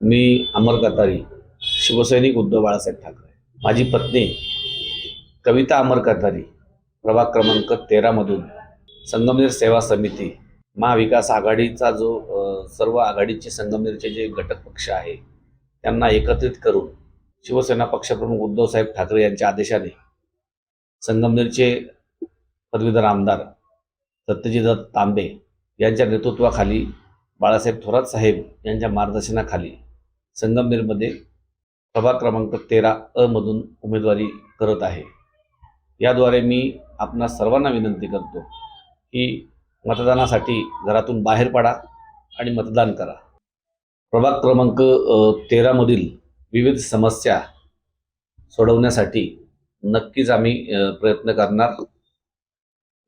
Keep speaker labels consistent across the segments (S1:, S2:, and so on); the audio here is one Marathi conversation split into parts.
S1: मी अमर कतारी शिवसैनिक उद्धव बाळासाहेब ठाकरे. माझी पत्नी कविता अमर कतारी प्रभाग क्रमांक तेरामधून संगमनेर सेवा समिती महाविकास आघाडीचा जो सर्व आघाडीचे संगमनेरचे जे घटक पक्ष आहे त्यांना एकत्रित करून शिवसेना पक्षप्रमुख उद्धवसाहेब ठाकरे यांच्या आदेशाने संगमनेरचे पदवीधर आमदार सत्यजित तांबे यांच्या नेतृत्वाखाली बाळासाहेब थोरात साहेब यांच्या मार्गदर्शनाखाली संगमनेरमध्ये प्रभाग क्रमांक तेरा अ मधून उमेदवारी करत आहे. याद्वारे मी आपणा सर्वांना विनंती करतो की मतदानासाठी घरातून बाहेर पडा आणि मतदान करा. प्रभाग क्रमांक तेरामधील विविध समस्या सोडवण्यासाठी नक्कीच आम्ही प्रयत्न करणार.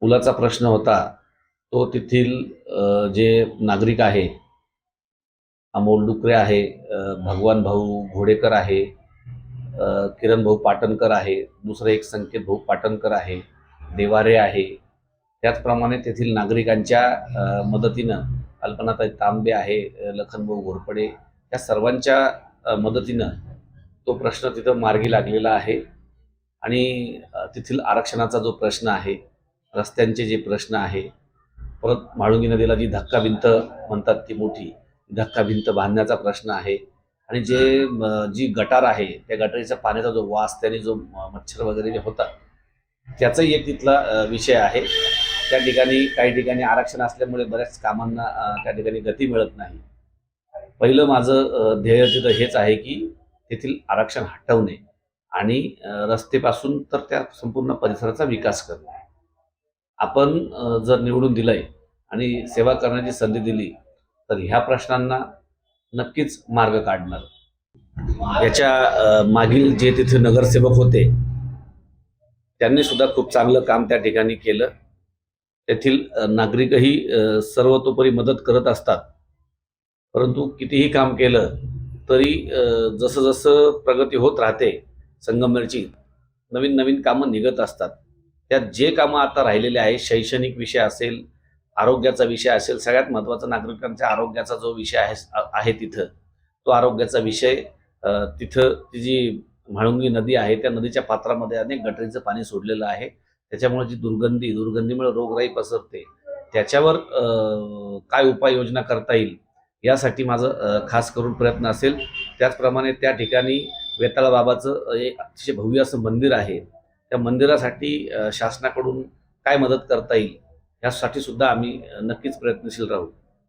S1: पुलाचा प्रश्न होता तो तेथील जे नागरिक आहे अमोल डुकरे आहे भगवान भाऊ घोडेकर आहे किरण भाऊ पाटणकर आहे दुसरं एक संकेत भाऊ पाटणकर आहे देवारे आहे. त्याचप्रमाणे तेथील नागरिकांच्या मदतीनं कल्पनाताई तांबे आहे लखनभाऊ घोरपडे या सर्वांच्या मदतीनं तो प्रश्न तिथं मार्गी लागलेला आहे. आणि तेथील आरक्षणाचा जो प्रश्न आहे रस्त्यांचे जे प्रश्न आहे परत म्हाळुंगी नदीला जी धक्का भिंत म्हणतात ती मोठी धक्का भिंत बांधण्याचा प्रश्न आहे. आणि जे जी गटार आहे त्या गटारीच्या पाण्याचा जो वास त्याने जो मच्छर वगैरे जे होतात त्याचाही एक तिथला विषय आहे. त्या ठिकाणी काही ठिकाणी आरक्षण असल्यामुळे बऱ्याच कामांना त्या ठिकाणी गती मिळत नाही. पहिलं माझं ध्येय तिथं हेच आहे की तेथील आरक्षण हटवणे आणि रस्तेपासून तर त्या संपूर्ण परिसराचा विकास करणे. आपण जर निवडून दिलंय आणि सेवा करण्याची संधी दिली तर ह्या प्रश्नांना नक्कीच मार्ग काढणार. याच्या मागील जे तिथे नगरसेवक होते त्यांनी सुद्धा खूप चांगलं काम त्या ठिकाणी केलं. तेथील नागरिकही सर्वतोपरी मदत करत असतात. परंतु कितीही काम केलं तरी जसं जसं प्रगती होत राहते संगमनेरची नवीन नवीन कामं निघत असतात. त्यात जे कामं आता राहिलेले आहे शैक्षणिक विषय असेल आरोग्याचा विषय असेल सगळ्यात महत्त्वाचा नागरिकांच्या आरोग्याचा जो विषय आहे आहे तिथं तो आरोग्याचा विषय तिथं ती जी म्हाळुंगी नदी आहे त्या नदीच्या पात्रामध्ये अनेक गटरीचं पाणी सोडलेलं आहे. त्याच्यामुळे जी दुर्गंधी दुर्गंधीमुळे रोगराई पसरते त्याच्यावर काय उपाययोजना करता येईल यासाठी माझं खास करून प्रयत्न असेल. त्याचप्रमाणे त्या ठिकाणी वेताळबाबाचं एक अतिशय भव्य असं मंदिर आहे. त्या मंदिरासाठी शासनाकडून काय मदत करता येईल? यासाठी सुद्धा आम्ही नक्कीच प्रयत्नशील राहू.